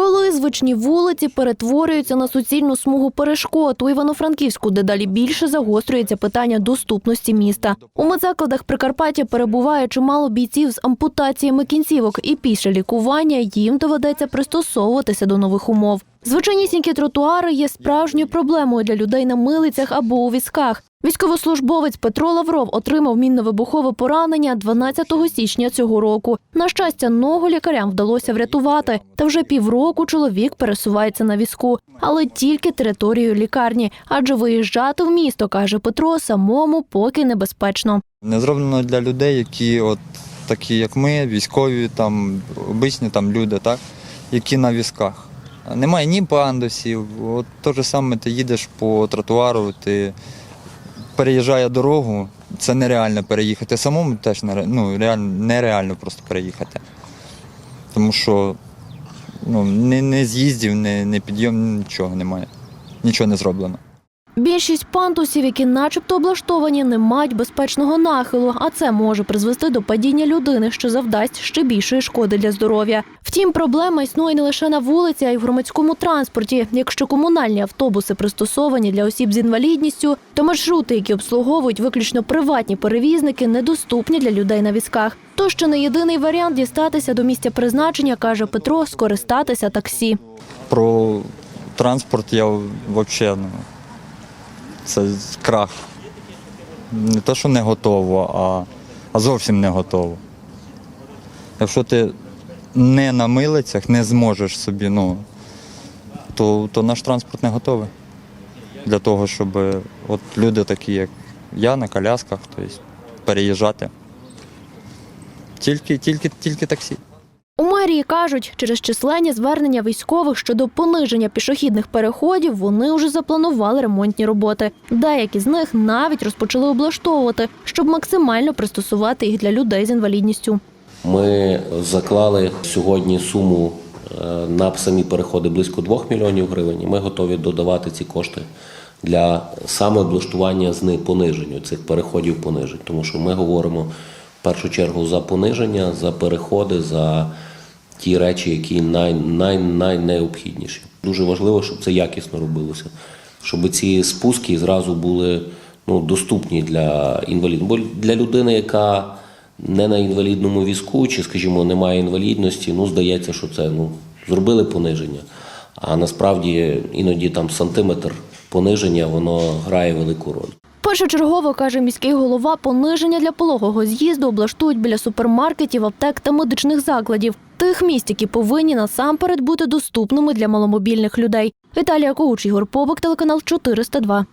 Коли звичні вулиці перетворюються на суцільну смугу перешкод, у Івано-Франківську дедалі більше загострюється питання доступності міста. У медзакладах Прикарпаття перебуває чимало бійців з ампутаціями кінцівок, і після лікування їм доведеться пристосовуватися до нових умов. Звичайнісінькі тротуари є справжньою проблемою для людей на милицях або у візках. Військовослужбовець Петро Лавров отримав мінно-вибухове поранення 12 січня цього року. На щастя, ногу лікарям вдалося врятувати. Та вже півроку чоловік пересувається на візку, але тільки територією лікарні, адже виїжджати в місто, каже Петро, самому поки небезпечно. Не зроблено для людей, які от такі, як ми, військові, там обичні там люди, так, які на візках. Немає ні пандусів. От те ж саме ти їдеш по тротуару, ти переїжджає дорогу, це нереально переїхати. Самому теж ну, реально, нереально просто переїхати. Тому що ну, не, не з'їздів, не, не підйом, нічого немає. Нічого не зроблено. Більшість пантусів, які начебто облаштовані, не мають безпечного нахилу, а це може призвести до падіння людини, що завдасть ще більшої шкоди для здоров'я. Втім, проблема існує не лише на вулиці, а й в громадському транспорті. Якщо комунальні автобуси пристосовані для осіб з інвалідністю, то маршрути, які обслуговують виключно приватні перевізники, недоступні для людей на візках. То ще не єдиний варіант дістатися до місця призначення, каже Петро, скористатися таксі. Про транспорт я взагалі ну, це крах. Не те, що не готово, а, а зовсім не готово. Якщо ти не на милицях, не зможеш собі, ну, то, то наш транспорт не готовий для того, щоб от люди такі, як я, на колясках, тобто, переїжджати. Тільки, тільки, тільки таксі. У мерії кажуть, через численні звернення військових щодо пониження пішохідних переходів вони вже запланували ремонтні роботи. Деякі з них навіть розпочали облаштовувати, щоб максимально пристосувати їх для людей з інвалідністю. Ми заклали сьогодні суму е, на самі переходи близько 2 мільйонів гривень. Ми готові додавати ці кошти для саме облаштування з них пониження цих переходів понижень. Тому що ми говоримо в першу чергу за пониження, за переходи, за ті речі, які най, най, найнеобхідніші. Дуже важливо, щоб це якісно робилося, щоб ці спуски зразу були ну, доступні для інвалідів. Бо для людини, яка не на інвалідному візку, чи, скажімо, немає інвалідності, ну здається, що це ну зробили пониження. А насправді іноді там сантиметр пониження воно грає велику роль. Першочергово каже міський голова, пониження для пологого з'їзду облаштують біля супермаркетів, аптек та медичних закладів. Тих місць, які повинні насамперед бути доступними для маломобільних людей. Італія Коуч, Ігор Побик, телеканал 402.